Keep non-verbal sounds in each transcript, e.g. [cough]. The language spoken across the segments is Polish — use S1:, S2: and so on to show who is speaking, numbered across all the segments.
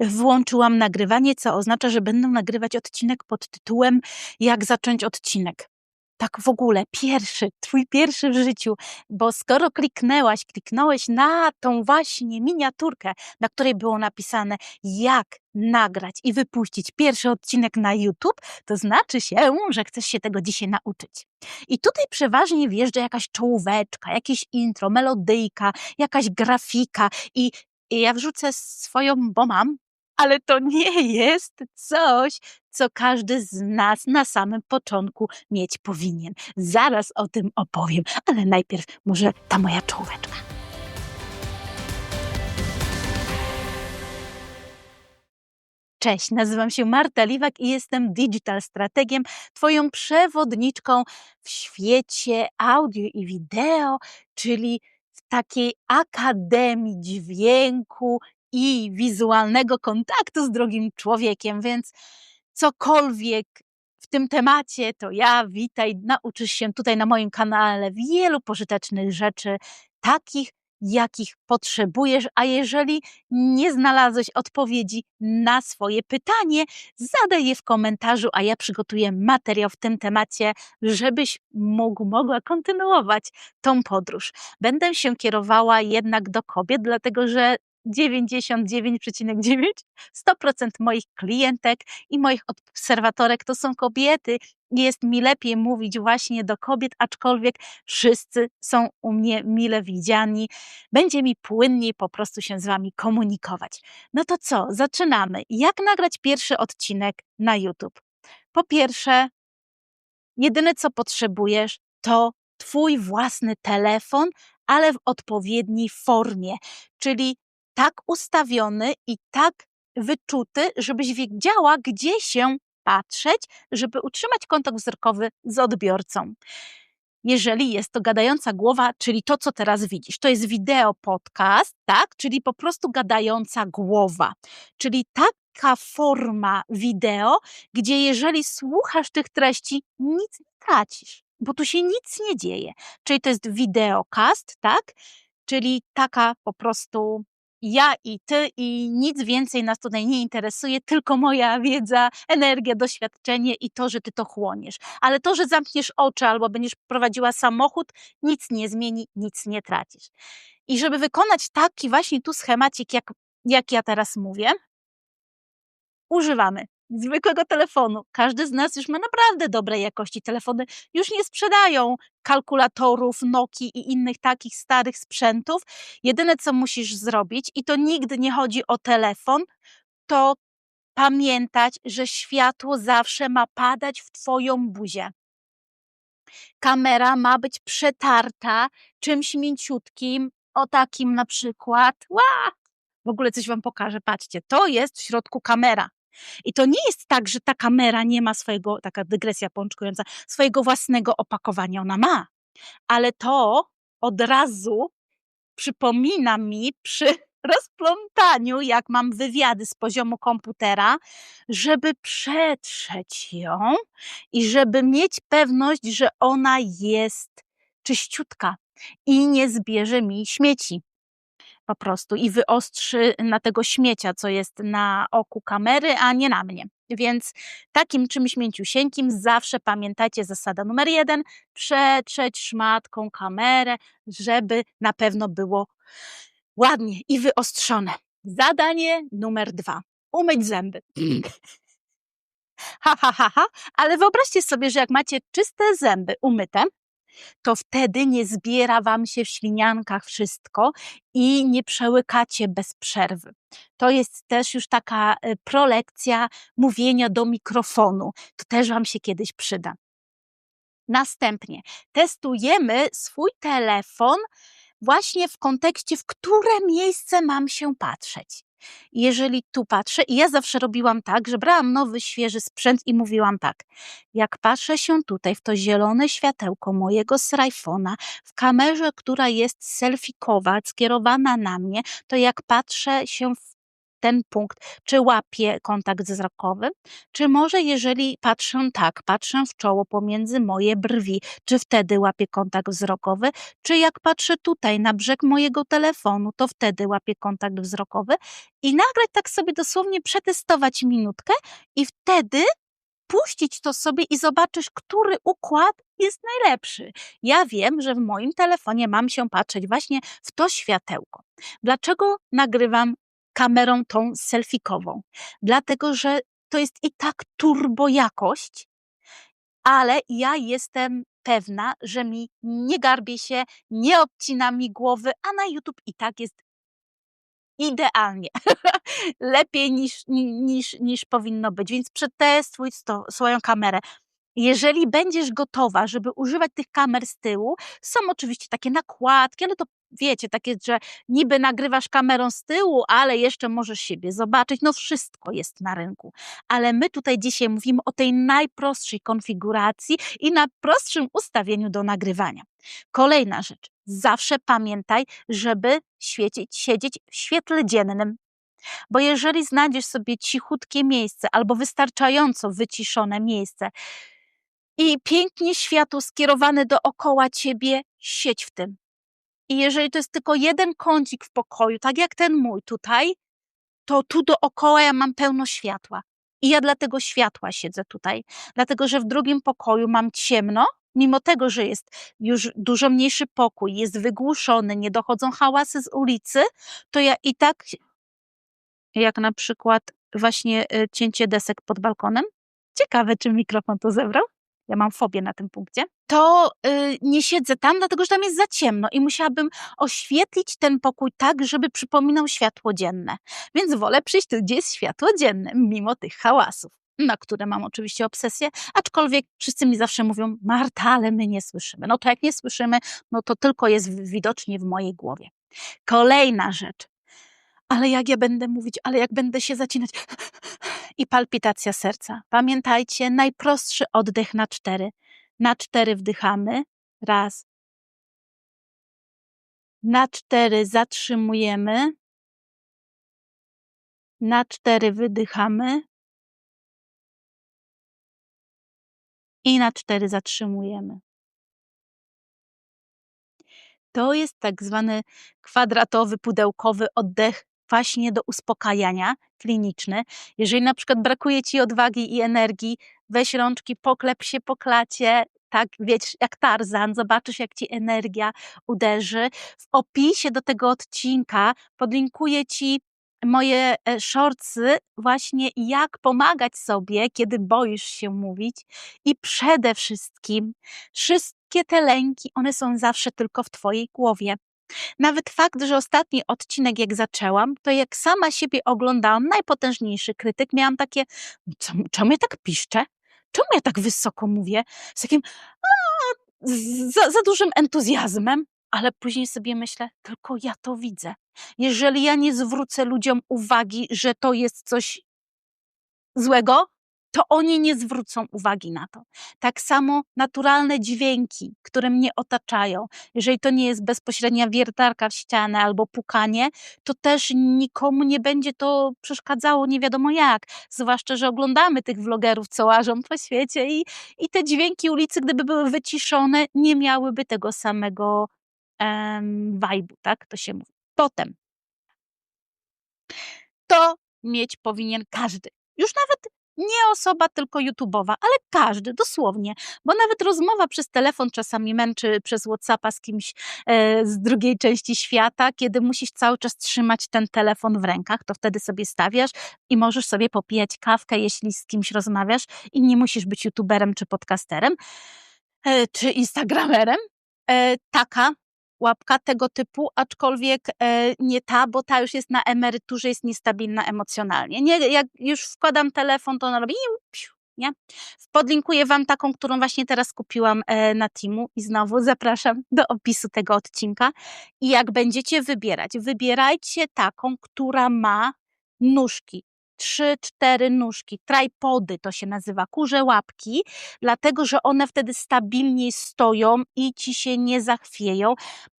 S1: włączyłam nagrywanie, co oznacza, że będę nagrywać odcinek pod tytułem Jak zacząć odcinek. Tak w ogóle, pierwszy, twój pierwszy w życiu, bo skoro kliknęłaś, kliknąłeś na tą właśnie miniaturkę, na której było napisane, jak nagrać i wypuścić pierwszy odcinek na YouTube, to znaczy się, że chcesz się tego dzisiaj nauczyć. I tutaj przeważnie wjeżdża jakaś czołóweczka, jakieś intro, melodyjka, jakaś grafika i, i ja wrzucę swoją, bo mam, ale to nie jest coś, co każdy z nas na samym początku mieć powinien. Zaraz o tym opowiem, ale najpierw może ta moja czołóweczka. Cześć, nazywam się Marta Liwak i jestem digital strategiem, Twoją przewodniczką w świecie audio i wideo, czyli w takiej akademii dźwięku i wizualnego kontaktu z drugim człowiekiem, więc cokolwiek w tym temacie, to ja witaj, nauczysz się tutaj na moim kanale wielu pożytecznych rzeczy, takich, jakich potrzebujesz, a jeżeli nie znalazłeś odpowiedzi na swoje pytanie, zadaj je w komentarzu, a ja przygotuję materiał w tym temacie, żebyś mógł, mogła kontynuować tą podróż. Będę się kierowała jednak do kobiet, dlatego że 99,9% 100% moich klientek i moich obserwatorek to są kobiety. Jest mi lepiej mówić właśnie do kobiet, aczkolwiek wszyscy są u mnie mile widziani. Będzie mi płynniej po prostu się z Wami komunikować. No to co, zaczynamy. Jak nagrać pierwszy odcinek na YouTube? Po pierwsze, jedyne co potrzebujesz to Twój własny telefon, ale w odpowiedniej formie, czyli tak ustawiony i tak wyczuty, żebyś wiedziała, gdzie się patrzeć, żeby utrzymać kontakt wzrokowy z odbiorcą. Jeżeli jest to gadająca głowa, czyli to, co teraz widzisz, to jest wideo podcast, tak? Czyli po prostu gadająca głowa. Czyli taka forma wideo, gdzie jeżeli słuchasz tych treści, nic nie tracisz, bo tu się nic nie dzieje. Czyli to jest wideocast, tak? Czyli taka po prostu ja i ty i nic więcej nas tutaj nie interesuje, tylko moja wiedza, energia, doświadczenie i to, że ty to chłoniesz. Ale to, że zamkniesz oczy albo będziesz prowadziła samochód, nic nie zmieni, nic nie tracisz. I żeby wykonać taki właśnie tu schemacik, jak, jak ja teraz mówię, używamy zwykłego telefonu. Każdy z nas już ma naprawdę dobrej jakości telefony. Już nie sprzedają kalkulatorów, Nokii i innych takich starych sprzętów. Jedyne, co musisz zrobić, i to nigdy nie chodzi o telefon, to pamiętać, że światło zawsze ma padać w Twoją buzię. Kamera ma być przetarta czymś mięciutkim, o takim na przykład. Ła! W ogóle coś Wam pokażę. Patrzcie, to jest w środku kamera. I to nie jest tak, że ta kamera nie ma swojego, taka dygresja pączkująca, swojego własnego opakowania. Ona ma, ale to od razu przypomina mi przy [laughs] rozplątaniu, jak mam wywiady z poziomu komputera, żeby przetrzeć ją i żeby mieć pewność, że ona jest czyściutka i nie zbierze mi śmieci po prostu i wyostrzy na tego śmiecia, co jest na oku kamery, a nie na mnie. Więc takim czymś mięciusieńkim zawsze pamiętajcie zasada numer jeden, przetrzeć szmatką kamerę, żeby na pewno było ładnie i wyostrzone. Zadanie numer dwa. Umyć zęby. Ha, ha, ha, ha. Ale wyobraźcie sobie, że jak macie czyste zęby umyte, to wtedy nie zbiera wam się w śliniankach wszystko i nie przełykacie bez przerwy. To jest też już taka e, prolekcja mówienia do mikrofonu. To też wam się kiedyś przyda. Następnie testujemy swój telefon właśnie w kontekście, w które miejsce mam się patrzeć. Jeżeli tu patrzę, i ja zawsze robiłam tak, że brałam nowy, świeży sprzęt i mówiłam tak, jak patrzę się tutaj w to zielone światełko mojego srajfona, w kamerze, która jest selfikowa, skierowana na mnie, to jak patrzę się w ten punkt, czy łapię kontakt wzrokowy, czy może jeżeli patrzę tak, patrzę w czoło pomiędzy moje brwi, czy wtedy łapię kontakt wzrokowy, czy jak patrzę tutaj na brzeg mojego telefonu, to wtedy łapię kontakt wzrokowy i nagrać tak sobie dosłownie przetestować minutkę i wtedy puścić to sobie i zobaczysz, który układ jest najlepszy. Ja wiem, że w moim telefonie mam się patrzeć właśnie w to światełko. Dlaczego nagrywam kamerą tą selfikową? Dlatego, że to jest i tak turbo jakość, ale ja jestem pewna, że mi nie garbie się, nie obcina mi głowy, a na YouTube i tak jest idealnie. [laughs] Lepiej niż, niż, niż powinno być. Więc przetestuj sto, swoją kamerę. Jeżeli będziesz gotowa, żeby używać tych kamer z tyłu, są oczywiście takie nakładki, ale to wiecie, takie, że niby nagrywasz kamerą z tyłu, ale jeszcze możesz siebie zobaczyć. No wszystko jest na rynku. Ale my tutaj dzisiaj mówimy o tej najprostszej konfiguracji i na prostszym ustawieniu do nagrywania. Kolejna rzecz. Zawsze pamiętaj, żeby świecić, siedzieć w świetle dziennym. Bo jeżeli znajdziesz sobie cichutkie miejsce albo wystarczająco wyciszone miejsce i pięknie światło skierowane dookoła ciebie, siedź w tym. I jeżeli to jest tylko jeden kącik w pokoju, tak jak ten mój tutaj, to tu dookoła ja mam pełno światła. I ja dlatego światła siedzę tutaj, dlatego że w drugim pokoju mam ciemno, mimo tego, że jest już dużo mniejszy pokój, jest wygłuszony, nie dochodzą hałasy z ulicy, to ja i tak, jak na przykład właśnie y, cięcie desek pod balkonem. Ciekawe, czy mikrofon to zebrał. Ja mam fobię na tym punkcie. To y, nie siedzę tam, dlatego że tam jest za ciemno i musiałabym oświetlić ten pokój tak, żeby przypominał światło dzienne. Więc wolę przyjść tu, gdzie jest światło dzienne, mimo tych hałasów na które mam oczywiście obsesję, aczkolwiek wszyscy mi zawsze mówią, Marta, ale my nie słyszymy. No to jak nie słyszymy, no to tylko jest widocznie w mojej głowie. Kolejna rzecz. Ale jak ja będę mówić, ale jak będę się zacinać i palpitacja serca. Pamiętajcie, najprostszy oddech na cztery. Na cztery wdychamy. Raz. Na cztery zatrzymujemy. Na cztery wydychamy. i na cztery zatrzymujemy. To jest tak zwany kwadratowy, pudełkowy oddech właśnie do uspokajania kliniczny. Jeżeli na przykład brakuje ci odwagi i energii, weź rączki, poklep się po klacie, tak, wiesz, jak Tarzan, zobaczysz, jak ci energia uderzy. W opisie do tego odcinka podlinkuję ci moje e, shortsy właśnie jak pomagać sobie, kiedy boisz się mówić i przede wszystkim wszystkie te lęki, one są zawsze tylko w twojej głowie. Nawet fakt, że ostatni odcinek jak zaczęłam, to jak sama siebie oglądałam, najpotężniejszy krytyk, miałam takie, czemu ja tak piszczę? Czemu ja tak wysoko mówię? Z takim a, za, za dużym entuzjazmem ale później sobie myślę, tylko ja to widzę. Jeżeli ja nie zwrócę ludziom uwagi, że to jest coś złego, to oni nie zwrócą uwagi na to. Tak samo naturalne dźwięki, które mnie otaczają, jeżeli to nie jest bezpośrednia wiertarka w ścianę albo pukanie, to też nikomu nie będzie to przeszkadzało nie wiadomo jak. Zwłaszcza, że oglądamy tych vlogerów, co łażą po świecie i, i te dźwięki ulicy, gdyby były wyciszone, nie miałyby tego samego um, vibe'u, tak? To się mówi. Potem to mieć powinien każdy. Już nawet nie osoba tylko YouTube'owa, ale każdy, dosłownie. Bo nawet rozmowa przez telefon czasami męczy przez WhatsAppa z kimś e, z drugiej części świata, kiedy musisz cały czas trzymać ten telefon w rękach, to wtedy sobie stawiasz i możesz sobie popijać kawkę, jeśli z kimś rozmawiasz i nie musisz być YouTuberem czy podcasterem e, czy Instagramerem. E, taka łapka tego typu, aczkolwiek e, nie ta, bo ta już jest na emeryturze, jest niestabilna emocjonalnie. Nie, jak już wkładam telefon, to ona robi nie? Podlinkuję Wam taką, którą właśnie teraz kupiłam e, na Timu i znowu zapraszam do opisu tego odcinka. I jak będziecie wybierać, wybierajcie taką, która ma nóżki, trzy, cztery nóżki, tripody to się nazywa, kurze łapki, dlatego że one wtedy stabilniej stoją i ci się nie zachwieją.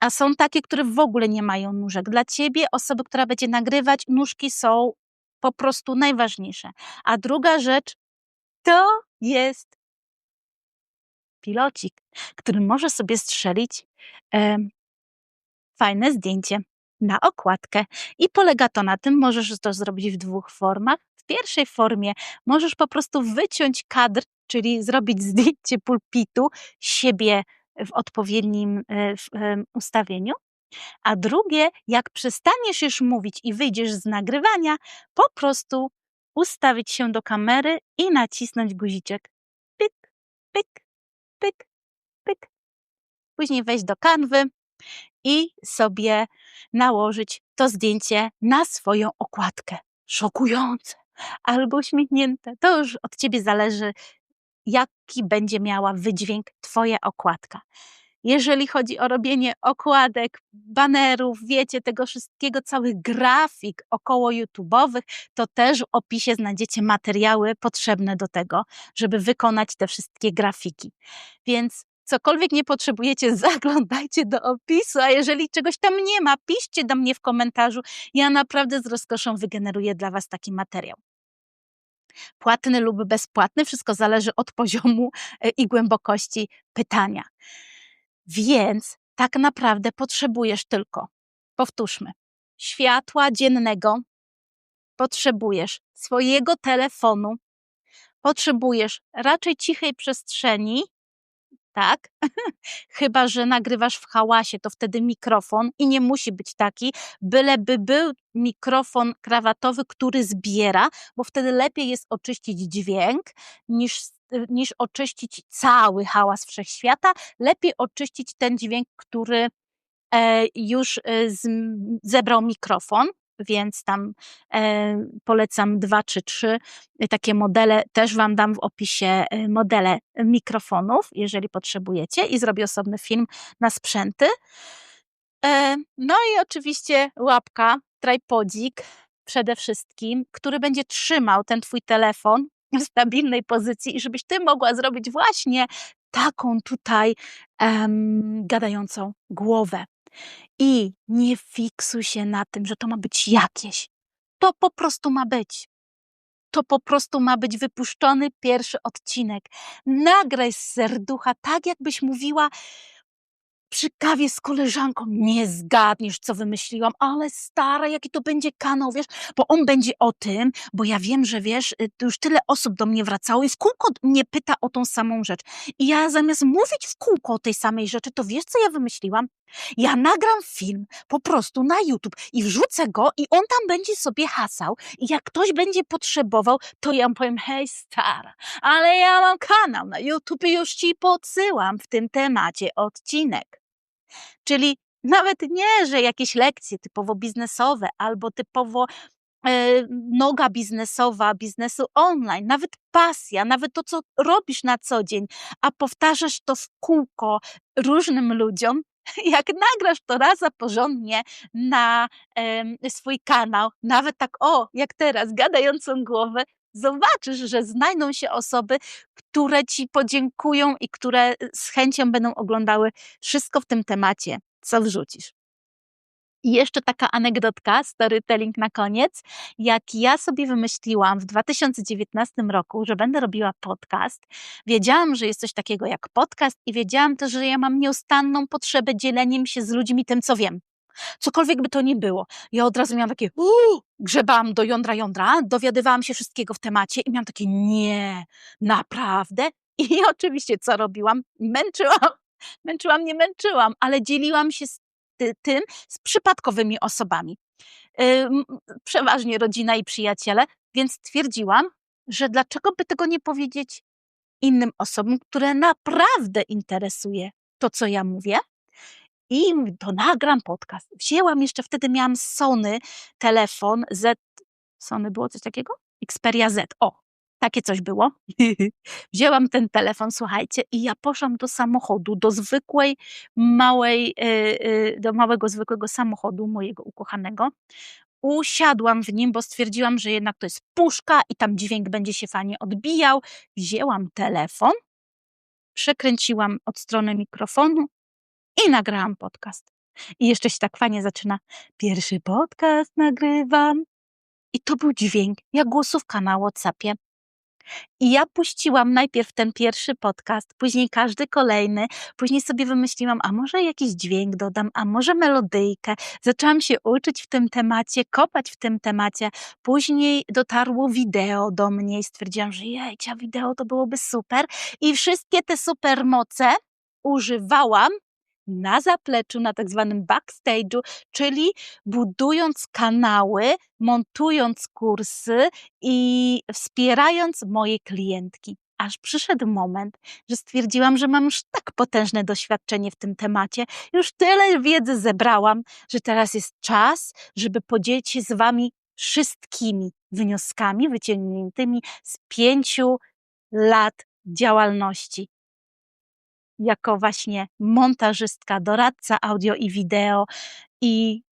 S1: a są takie, które w ogóle nie mają nóżek. Dla ciebie, osoby, która będzie nagrywać, nóżki są po prostu najważniejsze. A druga rzecz to jest pilocik, który może sobie strzelić e, fajne zdjęcie na okładkę. I polega to na tym, możesz to zrobić w dwóch formach. W pierwszej formie możesz po prostu wyciąć kadr, czyli zrobić [laughs] zdjęcie pulpitu siebie w odpowiednim e, e, ustawieniu. A drugie, jak przestaniesz już mówić i wyjdziesz z nagrywania, po prostu ustawić się do kamery i nacisnąć guziczek. Pyk, pyk, pyk, pyk. Później wejść do kanwy i sobie nałożyć to zdjęcie na swoją okładkę. Szokujące albo uśmiechnięte. To już od ciebie zależy, jaki będzie miała wydźwięk Twoja okładka. Jeżeli chodzi o robienie okładek, banerów, wiecie, tego wszystkiego, całych grafik około YouTube'owych, to też w opisie znajdziecie materiały potrzebne do tego, żeby wykonać te wszystkie grafiki. Więc cokolwiek nie potrzebujecie, [laughs] zaglądajcie do opisu, a jeżeli czegoś tam nie ma, piszcie do mnie w komentarzu. Ja naprawdę z rozkoszą wygeneruję dla Was taki materiał płatny lub bezpłatny, wszystko zależy od poziomu e, i głębokości pytania. Więc tak naprawdę potrzebujesz tylko, powtórzmy, światła dziennego, potrzebujesz swojego telefonu, potrzebujesz raczej cichej przestrzeni, tak? [laughs] Chyba, że nagrywasz w hałasie, to wtedy mikrofon i nie musi być taki, byleby był mikrofon krawatowy, który zbiera, bo wtedy lepiej jest oczyścić dźwięk niż, niż oczyścić cały hałas wszechświata. Lepiej oczyścić ten dźwięk, który e, już e, zebrał mikrofon więc tam e, polecam dwa czy trzy takie modele. Też Wam dam w opisie e, modele mikrofonów, jeżeli potrzebujecie, i zrobię osobny film na sprzęty. E, no i oczywiście łapka, tripodzik przede wszystkim, który będzie trzymał ten Twój telefon w stabilnej pozycji i żebyś Ty mogła zrobić właśnie taką tutaj um, gadającą głowę. I nie fiksuj się na tym, że to ma być jakieś. To po prostu ma być. To po prostu ma być wypuszczony pierwszy odcinek. Nagraj z serducha, tak jakbyś mówiła przy kawie z koleżanką nie zgadniesz, co wymyśliłam, ale stara, jaki to będzie kanał, wiesz, bo on będzie o tym, bo ja wiem, że wiesz, y, już tyle osób do mnie wracało i w kółko mnie pyta o tą samą rzecz. I ja zamiast mówić w kółko o tej samej rzeczy, to wiesz, co ja wymyśliłam? Ja nagram film po prostu na YouTube i wrzucę go i on tam będzie sobie hasał i jak ktoś będzie potrzebował, to ja mu powiem, hej stara, ale ja mam kanał na YouTube i już ci podsyłam w tym temacie odcinek. Czyli nawet nie, że jakieś lekcje typowo biznesowe albo typowo noga biznesowa, biznesu online, nawet pasja, nawet to, co robisz na co dzień, a powtarzasz to w kółko różnym ludziom, [laughs] jak nagrasz to raz porządnie na e, swój kanał, nawet tak o, jak teraz, gadającą głowę, zobaczysz, że znajdą się osoby, które ci podziękują i które z chęcią będą oglądały wszystko w tym temacie, co wrzucisz. I jeszcze taka anegdotka, storytelling na koniec. Jak ja sobie wymyśliłam w 2019 roku, że będę robiła podcast, wiedziałam, że jest coś takiego jak podcast i wiedziałam też, że ja mam nieustanną potrzebę dzieleniem się z ludźmi tym, co wiem. Cokolwiek by to nie było. Ja od razu miałam takie, uuu, grzebałam do jądra jądra, dowiadywałam się wszystkiego w temacie i miałam takie, nie, naprawdę? I [laughs] oczywiście co robiłam? Męczyłam, męczyłam, nie męczyłam, ale dzieliłam się z tym z przypadkowymi osobami. Przeważnie rodzina i przyjaciele, więc stwierdziłam, że dlaczego by tego nie powiedzieć innym osobom, które naprawdę interesuje to, co ja mówię, i to nagram podcast. Wzięłam jeszcze, wtedy miałam Sony telefon Z, Sony było coś takiego? Xperia Z, o, takie coś było. [laughs] Wzięłam ten telefon, słuchajcie, i ja poszłam do samochodu, do zwykłej, małej, y, y, do małego, zwykłego samochodu mojego ukochanego. Usiadłam w nim, bo stwierdziłam, że jednak to jest puszka i tam dźwięk będzie się fajnie odbijał. Wzięłam telefon, przekręciłam od strony mikrofonu i nagrałam podcast. I jeszcze się tak fajnie zaczyna. Pierwszy podcast nagrywam. I to był dźwięk, jak głosówka na WhatsAppie. I ja puściłam najpierw ten pierwszy podcast, później każdy kolejny, później sobie wymyśliłam, a może jakiś dźwięk dodam, a może melodyjkę. Zaczęłam się uczyć w tym temacie, kopać w tym temacie. Później dotarło wideo do mnie i stwierdziłam, że jejcia, wideo to byłoby super. I wszystkie te supermoce używałam na zapleczu, na tak zwanym backstage'u, czyli budując kanały, montując kursy i wspierając moje klientki. Aż przyszedł moment, że stwierdziłam, że mam już tak potężne doświadczenie w tym temacie, już tyle wiedzy zebrałam, że teraz jest czas, żeby podzielić się z Wami wszystkimi wnioskami wyciągniętymi z pięciu lat działalności jako właśnie montażystka, doradca audio i wideo i,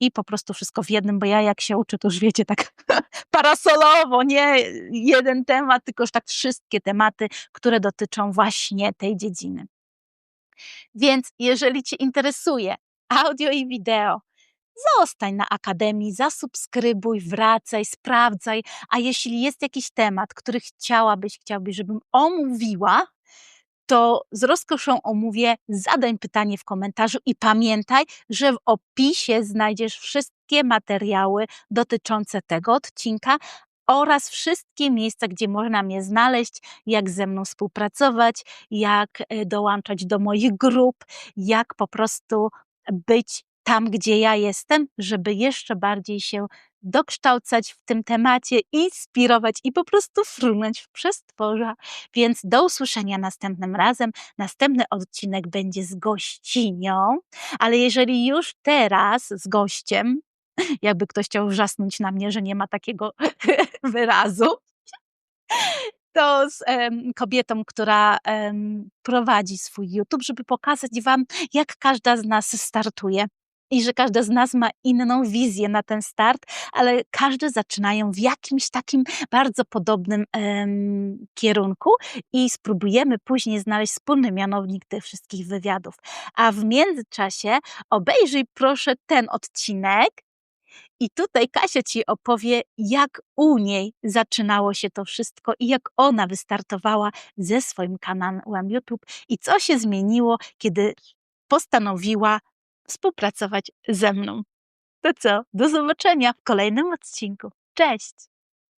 S1: i po prostu wszystko w jednym, bo ja jak się uczę, to już wiecie, tak [laughs] parasolowo, nie jeden temat, tylko już tak wszystkie tematy, które dotyczą właśnie tej dziedziny. Więc jeżeli Cię interesuje audio i wideo, zostań na Akademii, zasubskrybuj, wracaj, sprawdzaj, a jeśli jest jakiś temat, który chciałabyś, chciałbyś, żebym omówiła, to z rozkoszą omówię, zadań pytanie w komentarzu i pamiętaj, że w opisie znajdziesz wszystkie materiały dotyczące tego odcinka oraz wszystkie miejsca, gdzie można mnie znaleźć, jak ze mną współpracować, jak e, dołączać do moich grup, jak po prostu być tam, gdzie ja jestem, żeby jeszcze bardziej się dokształcać w tym temacie, inspirować i po prostu frunąć w przestworza. Więc do usłyszenia następnym razem. Następny odcinek będzie z gościnią, ale jeżeli już teraz z gościem, jakby ktoś chciał wrzasnąć na mnie, że nie ma takiego [laughs] wyrazu, to z um, kobietą, która um, prowadzi swój YouTube, żeby pokazać Wam, jak każda z nas startuje i że każda z nas ma inną wizję na ten start, ale każdy zaczynają w jakimś takim bardzo podobnym em, kierunku i spróbujemy później znaleźć wspólny mianownik tych wszystkich wywiadów. A w międzyczasie obejrzyj proszę ten odcinek. I tutaj Kasia ci opowie, jak u niej zaczynało się to wszystko i jak ona wystartowała ze swoim kanałem YouTube i co się zmieniło, kiedy postanowiła współpracować ze mną. To co? Do zobaczenia w kolejnym odcinku. Cześć!